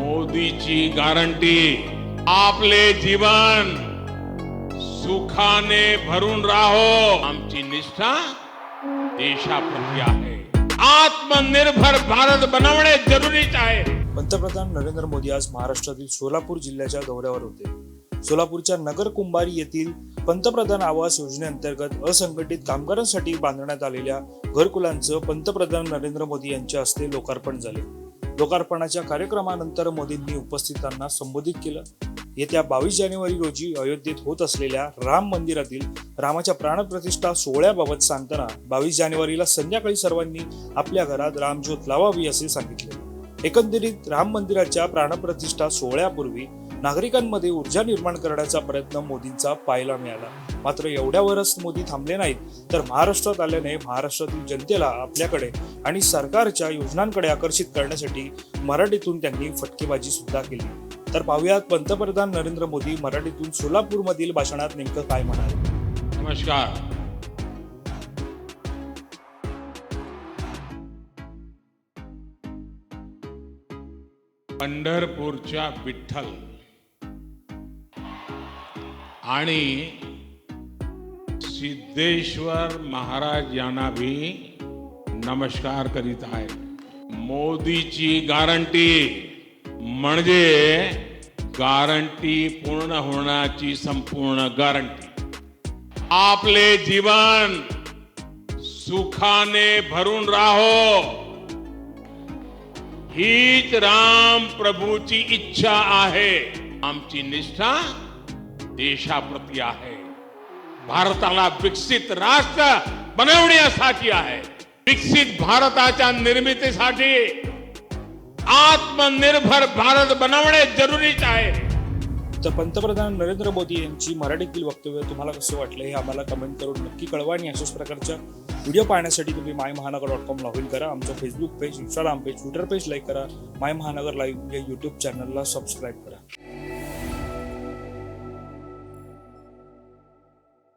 मोदीची गारंटी आपले जीवन सुखाने भरून राहो. आमची निष्ठा देशाप्रती आहे. आत्मनिर्भर भारत बनवणे जरुरीच आहे. पंतप्रधान नरेंद्र मोदी आज महाराष्ट्रातील सोलापूर जिल्ह्याच्या दौऱ्यावर होते. सोलापूरच्या नगर कुंभारी येथील पंतप्रधान आवास योजनेअंतर्गत असंघटित कामगारांसाठी बांधण्यात आलेल्या घरकुलांचं पंतप्रधान नरेंद्र मोदी यांच्या हस्ते लोकार्पण झाले. लोकार्पणाच्या कार्यक्रमानंतर मोदींनी उपस्थितांना संबोधित केलं. येत्या बावीस जानेवारी रोजी अयोध्येत होत असलेल्या राम मंदिरातील रामाच्या प्राणप्रतिष्ठा सोहळ्याबाबत सांगताना बावीस जानेवारीला संध्याकाळी सर्वांनी आपल्या घरात रामज्योत लावावी असे सांगितले. एकंदरीत राम मंदिराच्या प्राणप्रतिष्ठा सोहळ्यापूर्वी नागरिकांमध्ये ऊर्जा निर्माण करण्याचा प्रयत्न मोदींचा पाहायला मिळाला. मात्र एवढ्यावरच मोदी थांबले नाहीत तर महाराष्ट्रात आल्याने महाराष्ट्रातील जनतेला आपल्याकडे आणि सरकारच्या योजनांकडे आकर्षित करण्यासाठी मराठीतून त्यांनी फटकेबाजी सुद्धा केली. तर पाहुयात पंतप्रधान नरेंद्र मोदी मराठीतून सोलापूरमधील भाषणात नेमकं काय म्हणाले. नमस्कार. पंढरपूरच्या विठ्ठल आणि सिद्धेश्वर महाराज यांना भी नमस्कार करीत आहे मोदीची गारंटी म्हणजे गारंटी पूर्ण होण्याची संपूर्ण गारंटी. आपले जीवन सुखाने भरून राहो. हीच राम प्रभूची इच्छा आहे. आमची निष्ठा देशाप्रती आहे. भारताला विकसित राष्ट्र बनवण्यासाठी आहे. विकसित भारताच्या निर्मितीसाठी आत्मनिर्भर भारत बनवणे जरुरीच आहे. तर पंतप्रधान नरेंद्र मोदी यांची मराठीतील वक्तव्य तुम्हाला कसं वाटलं हे आम्हाला कमेंट करून नक्की कळवा आणि अशाच प्रकारच्या व्हिडिओ पाहण्यासाठी तुम्ही माय महानगर डॉट कॉम लॉग इन करा. आमचं Facebook page Instagram page Twitter page like करा. माय महानगर लाईव्ह या यूट्यूब चॅनलला सबस्क्राईब करा.